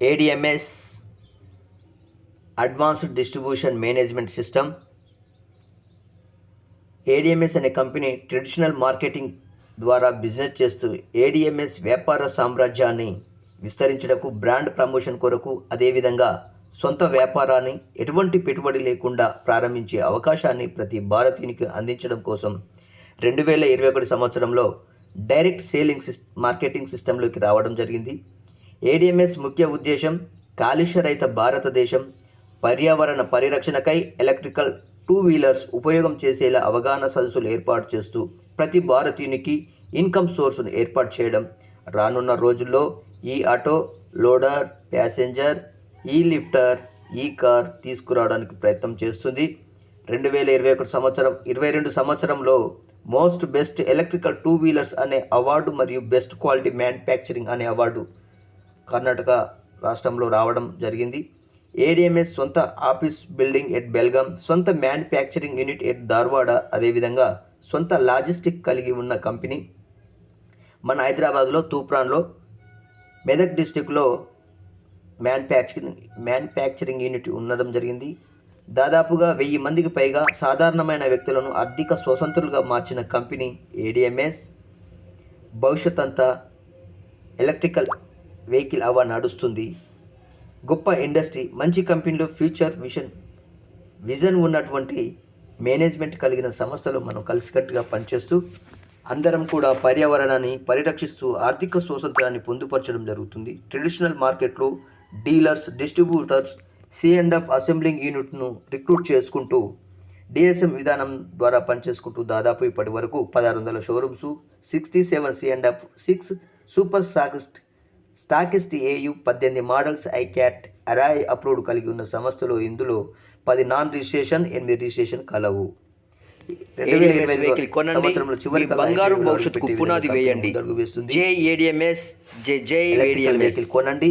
ADMS advanced distribution management system ADMS అనే company traditional marketing ద్వారా business చేస్తూ ADMS వ్యాపార సామ్రాజ్యాన్ని విస్తరించడకు బ్రాండ్ ప్రమోషన్ కొరకు అదేవిధంగా సొంత వ్యాపారాన్ని ఎటువంటి పెట్టుబడి లేకుండా ప్రారంభించే అవకాశాన్ని ప్రతి భారతీయునికి అందించడం కోసం రెండు వేల ఇరవై ఒకటి సంవత్సరంలో డైరెక్ట్ సేలింగ్ సిస్ మార్కెటింగ్ సిస్టంలోకి రావడం జరిగింది. ఏడిఎంఎస్ ముఖ్య ఉద్దేశం కాలుష్యరహిత భారతదేశం పర్యావరణ పరిరక్షణకై ఎలక్ట్రికల్ టూ వీలర్స్ ఉపయోగం చేసేలా అవగాహన సదస్సులు ఏర్పాటు చేస్తూ ప్రతి భారతీయునికి ఇన్కమ్ సోర్స్ను ఏర్పాటు చేయడం. రానున్న రోజుల్లో e auto loader passenger e lifter e car తీసుకురావడానికి ప్రయత్నం చేస్తుంది. రెండు వేల ఇరవై ఒకటి సంవత్సరం ఇరవై రెండు సంవత్సరంలో most best electrical two wheelers అనే అవార్డు మరియు బెస్ట్ క్వాలిటీ మ్యానుఫ్యాక్చరింగ్ అనే అవార్డు కర్ణాటక రాష్ట్రంలో రావడం జరిగింది. ఏడిఎంఎస్ సొంత ఆఫీస్ బిల్డింగ్ ఎట్ బెల్గాం సొంత మ్యానుఫ్యాక్చరింగ్ యూనిట్ ఎట్ ధార్వాడ అదేవిధంగా సొంత లాజిస్టిక్ కలిగి ఉన్న కంపెనీ మన హైదరాబాద్లో తూప్రాన్లో మెదక్ డిస్టిక్లో మ్యానుఫ్యాక్చరింగ్ మ్యానుఫ్యాక్చరింగ్ యూనిట్ ఉండడం జరిగింది. దాదాపుగా వెయ్యి మందికి పైగా సాధారణమైన వ్యక్తులను ఆర్థిక స్వతంత్రులుగా మార్చిన కంపెనీ ఏడిఎంఎస్ భవిష్యత్ అంతా ఎలక్ట్రికల్ వెహికల్ అవ నడుస్తుంది. గొప్ప ఇండస్ట్రీ మంచి కంపెనీలో ఫ్యూచర్ విజన్ విజన్ ఉన్నటువంటి మేనేజ్మెంట్ కలిగిన సంస్థలు మనం కలిసికట్టుగా పనిచేస్తూ అందరం కూడా పర్యావరణాన్ని పరిరక్షిస్తూ ఆర్థిక స్వాతంత్రాన్ని పొందుపరచడం జరుగుతుంది. ట్రెడిషనల్ మార్కెట్లో dealers distributors C and F assembling యూనిట్ను రిక్రూట్ చేసుకుంటూ డిఎస్ఎం విధానం ద్వారా పనిచేసుకుంటూ దాదాపు ఇప్పటి వరకు పదహారు వందల showrooms sixty seven C and F six super సాగస్ట్ stockist AU పద్దెనిమిది మోడల్స్ ఐక్యాట్ అరాయ్ అప్రూవ్డ్ కలిగి ఉన్న సంస్థలు ఇందులో పది నాన్ రిజిస్ట్రేషన్ ఎనిమిది రిజిస్ట్రేషన్ కలవు. సంవత్సరంలో చివరి బంగారు భవిష్యత్తుకు పునాది వేయండి. ముందడుగు వేస్తుంది. జై ఏడిఎంఎస్ జై జై ఎలక్ట్రికల్ ఏడిఎంఎస్ వెహికల్ కొనండి.